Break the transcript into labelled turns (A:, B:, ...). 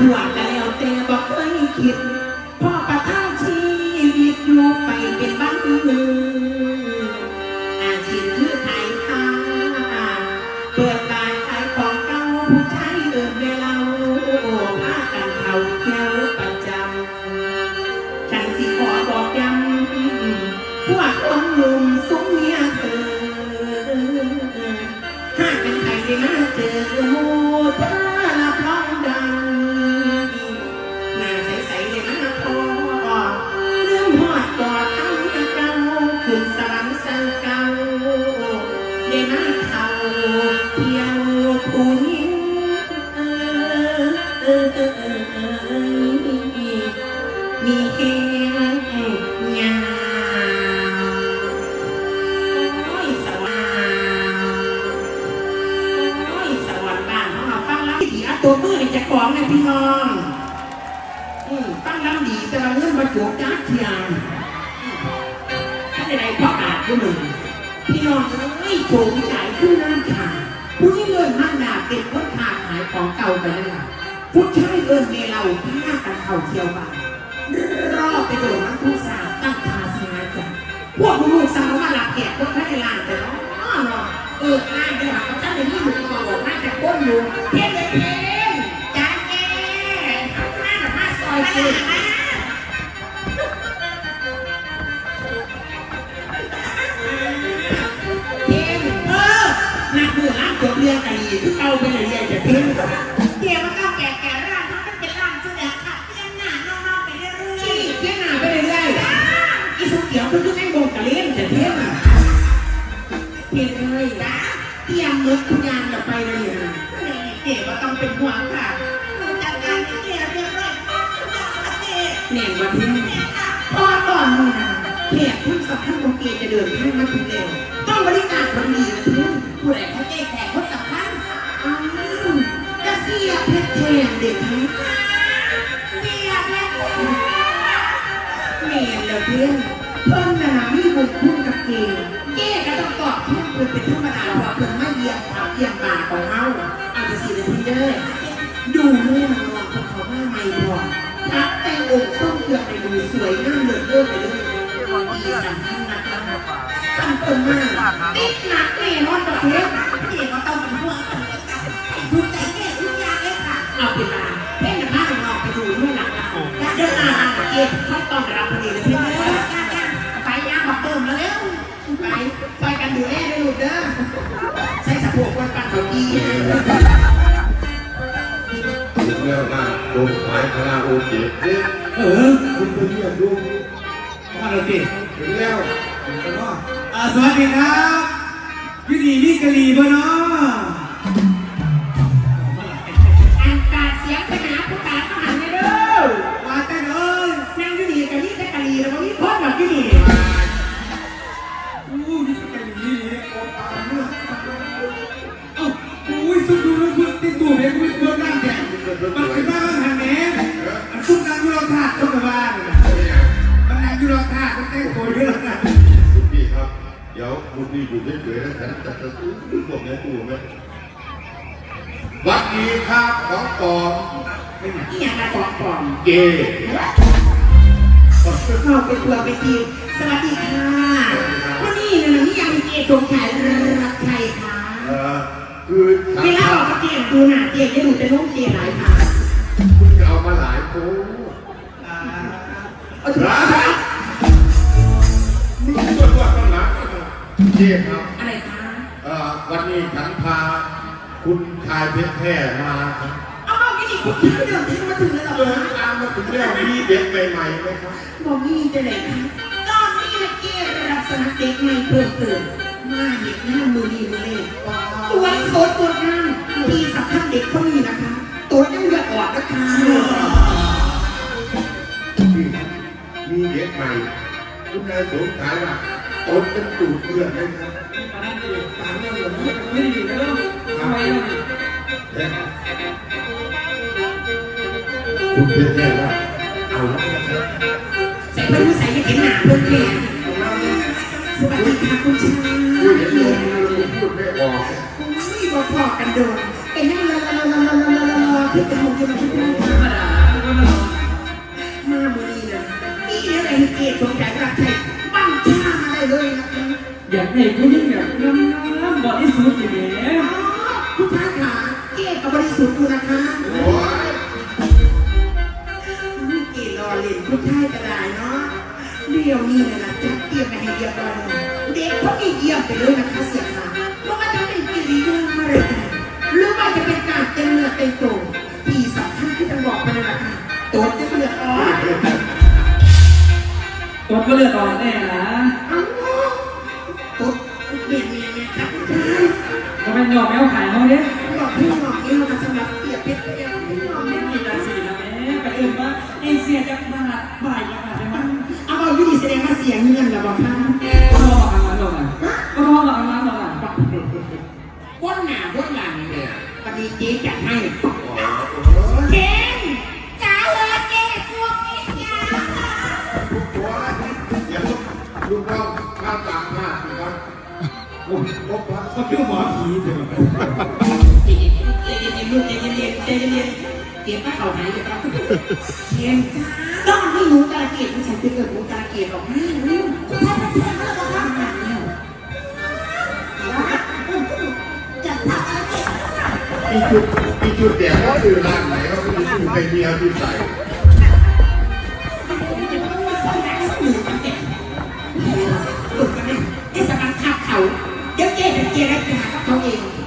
A: ขวกันแล้วแต่บอกไม่คิดพ่อประทังชีวิตอยู่ไปเป็นบ้านเมืองอาชีพคือขายข้าเปิดตานขายของเก่าผู้ชาย อนี่จะของนพี่น้องอืมฟังแล้วดีแต่ว่าเงื่อนมาจูบจ้าเทียมถ้านใดๆพ่ออาจก็มึงพี่น้องเอ้ยโฉมฉายขึ้นน้ำขาผู้ที่เงินมากหนาเป็นคนขาขายของเก่ากันนั่นแหละผู้ชายเลื่อนเมเราผ้ากันเข่าเทียวบ้านรอบไปโดนมันผู้สาวตั้งตาสมาจังพวกลูกสาวมาหลับแขกพวกพระในลานแต่เนาะเนาะเออหน้าเดี๋ยวเขาจะเป็นที่หนูมาบอกน่าจะก้นอยู่เพี้ยนเลย แบบมาซอยกูเพี้ยออหน้ามือล้าจบเรียงกันดีทุกเอาไปเลยเรียงจะเพี้ยน
B: เดี๋ยวมันต้องแก่แก่ร่างเขามันเป็นร่างแสดงค่ะเพี้ยนหน้านอกๆไปเรื่อย
A: นี่เพี้ยนหน้าไปเรื่อยๆอีสุเขียวคือคือแม่งโดนกระเลี้ยงจะเพี้ยนอะเพียงเลยนะเตรียมมือทุกอย่างอย่าไปเลยนะ
B: ๆเก๋ก็ต้องเป็นห่วงค่ะ
A: น่งวันที่พอตอนนี้นะแขกผู้สัมพันธ์ของเกจะเดินทางมาถึงแล้วต้องบริการคนดีนะเพื่อน
B: ผู้ใดเขาเก๋แขกคนสำคัญ
A: อ้าวกระเสียเพชรแทนเด็กไหม
B: เสียเพชร
A: แม่แล้วเพื่อนเพิ่นน่ะนะมีบุญคุณกับเกเกก็ต้องตอบเพื่อนเพื่อนเป็นธรรมดาเพราะเพื่อนไม่เยี่ยมทับเยี่ยมบาของเฮาอาจจะสินาทีเด้อดูแม่นา เอาไปตา
B: เพ่
A: งหน้าลองไปดูด้วยหลังนะเดินมาเก็บเขาต้องรับพอดีเลยเพี่
B: ไป
A: เด้อ
B: ไปย่างมาเติมแล้วเร็ว
A: ไปไปกันดูแลด้วยลูกเด้อใช้สะโพกวันปั่นเขาดี
C: ถึงแล้วนะโดนขายคาราโอเกะเอ๊ะ
D: เออ
C: คุณไปเรียกดู
D: มาเลยสิ
C: ถึงแล้ว
D: อ่าสวัสดีครับอยูดีนี่กะหรี่บ่เนาะ
A: อยู่ร
D: ถถาดมันแต่งตัวเยอะนะ
C: คุณพี่ครับ เดี๋ยวคุณพี่อยู่เฉยๆนะฉันจะจะซื้อพวกนี้ตู้ไหมวัดดีครับของปลอม
A: ที่อยากมาบอกก่อน
C: เกย์
A: เข้าไปทัวร์ไปทีสวัสดีค่ะวันนี้นะนี่ยังมีเกตรงขายรักใครคะ
C: เอ่อคือ
A: เวลาออกมาเกตดูหน้าเกตจะดูจะนุ่งเกตหลายค่ะ
C: คุณจะเอามาหลายโค้ง
A: เก
C: ย์ครับ
A: อะไรคะ
C: เอ่อวันนี้ฉันพาคุณชายเพชรแท้มาครับ
A: เอาเอาไม่ดีคุณคิดว่าเดินที่มาถึงแล้วเหรอ
C: เดิน
A: คะ
C: ตามมาถึงแล้วมีเด็กใหม่ๆไหมครับ
A: บอกนี่จะไหนคะตอนนี้นะเกตรับสมัครเด็กใหม่เพิ่มเติมมาเด็กหน้ามือดีมือเล่ตัวสดตัวงามที่สำคัญเด็กคนนี้นะคะ ตัวยังเลือดออกนะคะ
C: มีเด็กใหม่คุณนายสงสัยว่า ตนเป็นตูดเพื่อนไหมครับเอ๊ะคุณเพชรแท้ว่าเอาละนะครับ
A: ใส่เพื่อนผู้ใส่ยังเห็นหนาเพื่อนเลยสวัสดีค่ะคุณชาย
C: พูดเห็นลมแล้วคุณพูดไม่ออก
A: อุ้ยบอกพอกันโดนเป็นยังไงล่ะล่ะล่ะล่ะล่ะล่ะล่ะที่เป็นมุกที่มันที่เป็ น
E: ได้ผู้หญิงแบบงามๆบริสุทธิ์อย่างนี้
A: คุณท่านขาเก๋กับบริสุทธิ์อยู่นะคะ
C: โอ้ย
A: เก๋รอเล่นคุณท่านกระดาเนาะเดี๋ยวนี้นะนะจัดเตรียมไปให้เรียบร้อยแล้เด็กเขามีเยี่ยมไปเลยนะคะเสียค่ะไม่ว่าจะเป็นกิริยามารยาทหรือว่าจะเป็นการเต็มเนื้อเต็มตัวที่สำคัญที่จะบอกไปนั่นะคะตัวจะเลือดออก
E: ตัวก็เลือดออกแน่นะ ก็เป็นหยอกแมวขายเขาเนี่ย
A: บอกพี่หน่อยนี่เราสำหรับเปียกเพชรเปียกพี่หน่อย
E: ไม่มีการสินะแม่ไปเอื่นว่าเอเชียจะมาบ่ายยังไงได้มั้ง
A: เอาเอาอยู่ดีแสดงว่าเสียเงินแล้วบอกค่ะ
E: ก็รอมาอันนั้นหรอกนะก็รอมาอันนั้นหรอกนะ
A: วนหน้าวนหลังเนี่ยพอดีเจ๊จัดให้
C: โอ้ย
A: เจ๊จ้าเออเจ๊พวกนี้จ้า
C: โอ้ยเดี๋ยวลูกเราข้ามตามหน้าสิครับ โอ้ยโอ้ย
D: ก็คือหมอผีใช่ไหม
A: เจ๊เจ๊เจ๊ลูกเจ๊เจ๊เจ๊เจ๊เจ๊ป้าเขาหายเลยครับเจ๊ต้องให้หนูกาเกตไม่ใช่ไปเกิดหนูกาเกตหรอกนี่นี่คุณท่านท่านท่านท่านท่านท่านเนี่ย
C: อีจุดอีจุดแดงก็คือร้านไหนก็คืออยู่ในเมียที่ใส่
A: ไอ้สมันขับเขา เดี๋ยวเจ๊จะเจรจากับเขาเอง